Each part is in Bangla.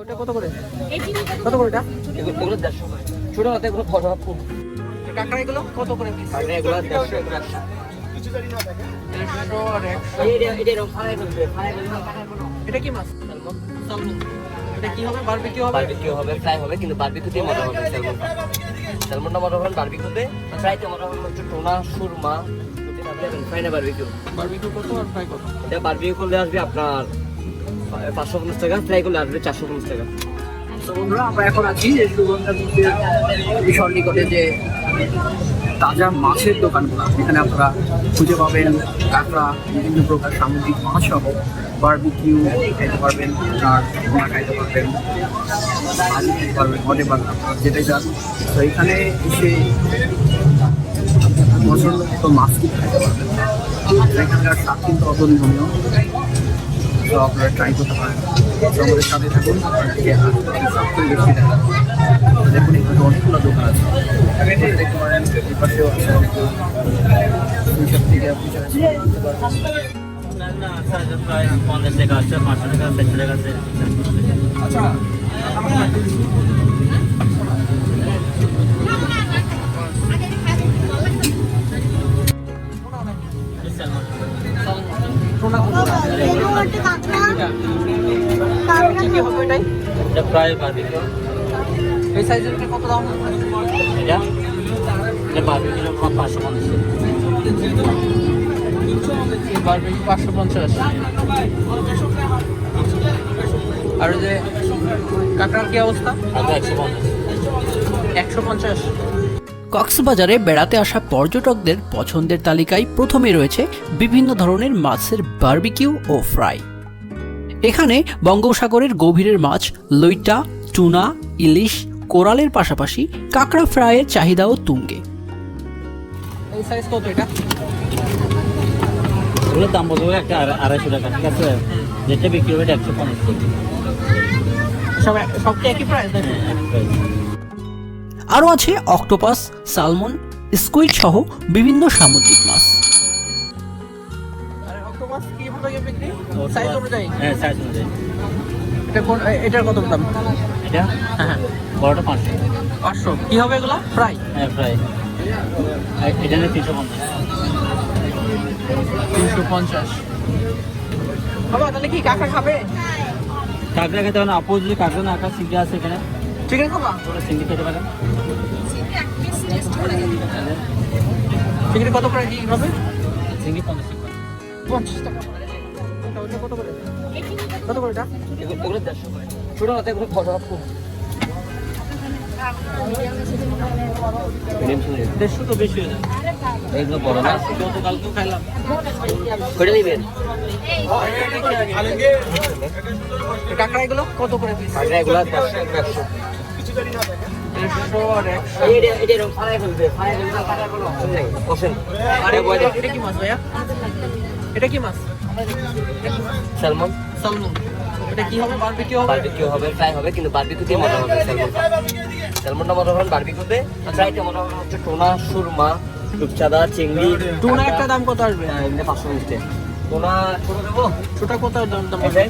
ওটা কত করে? কত করে এটা এগুলো দেড়শো ছোট হাতে এগুলো ফটো ফুল কাঁকড়া এগুলো কত করে পিস এগুলো দেড়শো এগুলো একশো দেড়শো আর একশো। এটা এটা এরকম ফালাই ফেলবে ফালাই ফেলবে এটা কি মাছ? এটা কি হবে? বারবিকিউ হবে? বারবিকিউ হবে ফ্রাই হবে কিন্তু বারবিকিউতেই মজা হবে স্যালমনটা। স্যালমনটা মজা হবে বারবিকিউতে ফ্রাইতে মজা হবে হচ্ছে টোনা সুরমা ফ্রাই না বারবিকিউ। বারবিকিউ কত আর ফ্রাই কত? এটা বারবিকিউ করলে আসবে আপনার পাঁচশো পঞ্চাশ টাকা ফ্রাই করলে আসবে চারশো পঞ্চাশ টাকা। বন্ধুরা, আমরা এখন আছি নিকটে যে তাজা মাছের দোকানগুলো। এখানে আপনারা খুঁজে পাবেন কাঁকড়া, বিভিন্ন প্রকার সামুদ্রিক মাছ সহ বারবিকিউ খাইতে পারবেন খাইতে পারবেন, আলু খাইতে পারবেন পারবেন যেটাই চান তো এখানে এসে পছন্দ মতো মাছ খাইতে পারবেন। এখানকার স্বাদ কিন্তু অতুলনীয়। তো আপনারা ট্রাই করতে পারেন। তো আমাদের সাথে থাকুন আপনাদেরকে আরও সবথেকে বেশি দেখা তো দেখুন এখানে অনেকগুলো দোকান আছে। দেখতে পারেন এই পাশেও আছে অনেকগুলো। থেকে আপনি চলে যেতে পারেন পঞ্চাশ টাকা আছে পাঁচশো টাকা চারশো টাকা আছে। আচ্ছা কি হবে এটাই এটা প্রায় বারবিকিউ। এই সাইজের কত দাম? এটা? এটা বারবিকিউ পাঁচশো পঞ্চাশ। বারবিকিউ পাঁচশো পঞ্চাশ। আর যে কাঁকড়ার কি অবস্থা? একশো পঞ্চাশ। একশো পঞ্চাশ। কক্সবাজারে বেড়াতে আসা পর্যটকদের পছন্দের তালিকায় প্রথমে রয়েছে বিভিন্ন ধরনের মাছের বারবিকিউ ও ফ্রাই। এখানে বঙ্গোপসাগরের গভীরের মাছ লইটা টুনা ইলিশ কোরালের পাশাপাশি কাঁকড়া ফ্রাইয়ের চাহিদাও তুঙ্গে। এই সাইজ কত এটা? এগুলোর দাম বলব একটা আড়াইশো টাকা ঠিক আছে? যেটা বিক্রি হবে একশো পঞ্চাশ সব সবটা একই প্রাইস নাকি? হ্যাঁ। আরও আছে অক্টোপাস সালমন স্কুইড সহ বিভিন্ন সামুদ্রিক মাছ। অক্টোপাস কি ভাবে বিক্রি সাইজ অনুযায়ী? হ্যাঁ সাইজ অনুযায়ী। এটা কোন এটার কত দাম? এটা? হ্যাঁ বড়টা পাঁচশো। পাঁচশো। কি হবে এগুলো? ফ্রাই হ্যাঁ এটা নিয়ে তিনশো পঞ্চাশ। তিনশো পঞ্চাশ। বাবা তাহলে কি কাঁকড়া খাবে? কাঁকড়া খেতে পারেন। আপু যদি কাঁকড়া না আঁকা সিঙ্গি আছে এখানে। চিকেন খাবা ওটা সিঙ্গি খেতে পারেন। চিকেন কত করে কি হবে? সিঙ্গি পঞ্চাশ। পঞ্চাশ টাকা। কত করে? কত করে এটা? দেড়শো করে ছোটো হাতে এগুলো খুব দেড়শো তো বেশি হয়ে যায় এগুলো বড় না? গতকালকেও খাইলাম কটা নেবেন। কাঁকড়া এগুলো কত করে কাঁকড়া এগুলো দেড়শো একশো। এটা কি মাছ ভাইয়া? এটা কি মাছ? স্যালমন। সালমন এটা কি হবে? বারবিকিউ হবে? বারবিকিউ হবে ফ্রাই হবে কিন্তু বারবিকিউতে মজা হবে স্যালমনটা। স্যালমনটা মজা হবে বারবিকিউতে ফ্রাইতে মজা হবে হচ্ছে টোনা সুরমা রূপচাঁদা চিংড়ি টুনা একটা দাম কত আসবে? এমনি পাঁচশো মিনিটে টোনা ছোট দেবো? ছোটা কত দাম দাম আসবে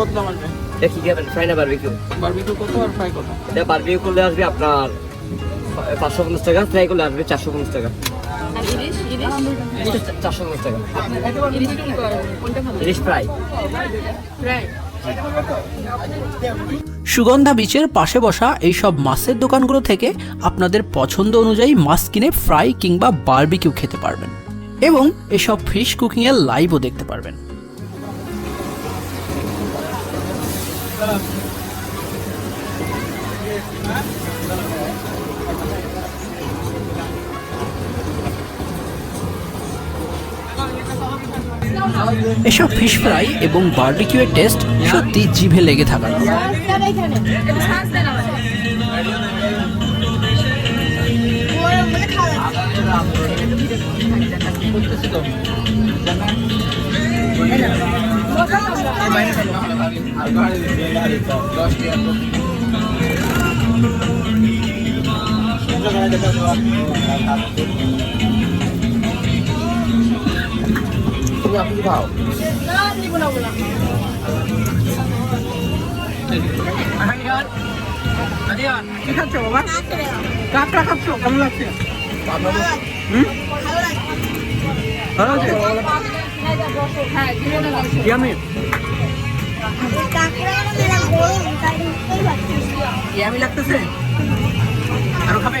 কত দাম আসবে? এটা কি খাবেন ফ্রাই না বারবিকিউ বারবিকিউ কত আর ফ্রাই কত? এটা বারবিকিউ করলে আসবে আপনার পাঁচশো পঞ্চাশ টাকা ফ্রাই করলে আসবে চারশো পঞ্চাশ টাকা। সুগন্ধা বিচের পাশে বসা এইসব মাছের দোকানগুলো থেকে আপনাদের পছন্দ অনুযায়ী মাছ কিনে ফ্রাই কিংবা বারবিকিউ খেতে পারবেন। এবং এসব ফিশ কুকিংয়ের লাইভও দেখতে পারবেন। এসব ফিশ ফ্রাই এবং বারবিকিউয়ের টেস্ট সত্যি জিভে লেগে থাকার মতো। তুমি আপনি খাও আরিয়ান আরিয়ান কি খাচ্ছ বাবা কাঁকড়া খাচ্ছ কেমন লাগছে হুম ভালো আছে ইয়ামি ইয়ামি লাগতেছে আরও খাবে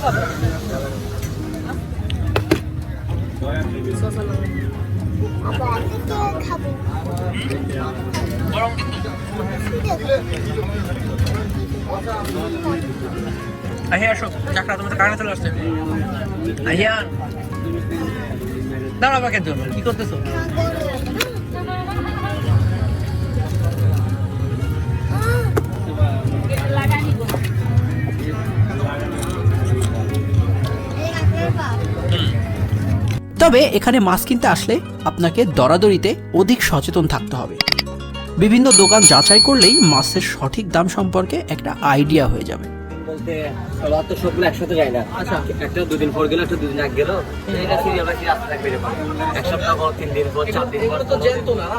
খাব আহিয়া আসো চাকরা তোমাদের কারণে চলে আসছে। আহিয়ান দাঁড়াবা কেন কি করতেছো? তবে এখানে মাছ কিনতে আসলে আপনাকে দরাদরিতে অধিক সচেতন থাকতে হবে। বিভিন্ন দোকান যাচাই করলেই মাছের সঠিক দাম সম্পর্কে একটা আইডিয়া হয়ে যাবে। বলতে সবার তো সবগুলো একসাথে যায় না। আচ্ছা। একটা দুদিন পর গেল একটা দুদিন আগে গেল। এটা সিরিয়াল বাই সিরিয়াল আসতে এক সপ্তাহ পর তিন দিন পর চার দিন পর তো না, না?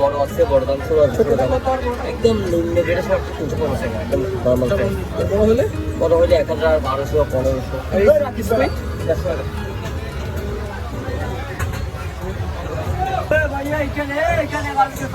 বড় আছে বড় দাম ছোট দাম একদম নিম্ন গ্রেডের সব কিছু বড় হলে বড় হইলে এক হাজার বারোশো পনেরোশো ভাইয়া, এখানে এখানে বাড়ছে